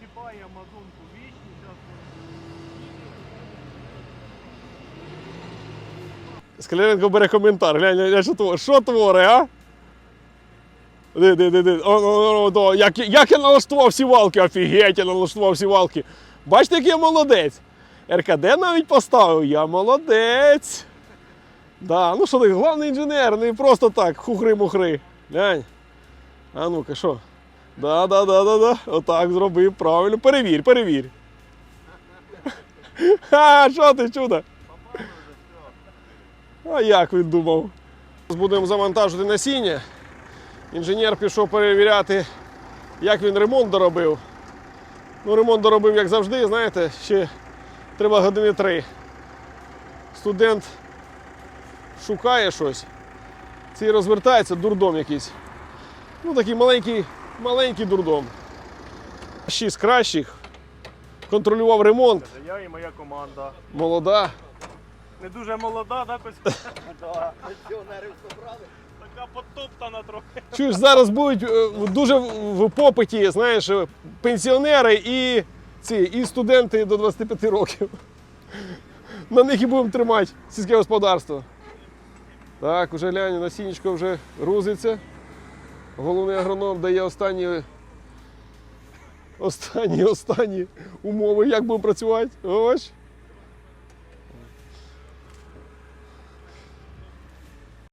Давай Амазонку вічні, зараз Скляренко бере коментар. Глянь, глянь, що творить. Що творить, а? Ди, ди, ди, ди. О, о, о, о, як, як я налаштував всі валки, офігеть, я налаштував всі валки. Бачите, який я молодець. РКД навіть поставив, я молодець. Да, ну що ти, головний інженер, не просто так, хухри-мухри. Глянь. А ну-ка, що? Да, да, да, да, да. Отак зробив, правильно. Перевір, перевір. Ха, що ти чудо? А як він думав? Будемо завантажувати насіння. Інженер пішов перевіряти, як він ремонт доробив. Ну, ремонт доробив, як завжди, знаєте, ще треба години три. Студент шукає щось. Цей розвертається, дурдом якийсь. Ну, такий маленький, маленький дурдом. Ще з кращих. Контролював ремонт. Це я і моя команда. Молода. Не дуже молода, да, Кось? Пенсіонерів собрали. Така потоптана трохи. Чуєш, зараз будуть е, дуже в попиті, знаєш, пенсіонери і ці, і студенти до 25 років. На них і будемо тримати сільське господарство. Так, уже глянь, насіннячко вже грузиться. Головний агроном дає останні, останні, останні умови, як будемо працювати. Ось.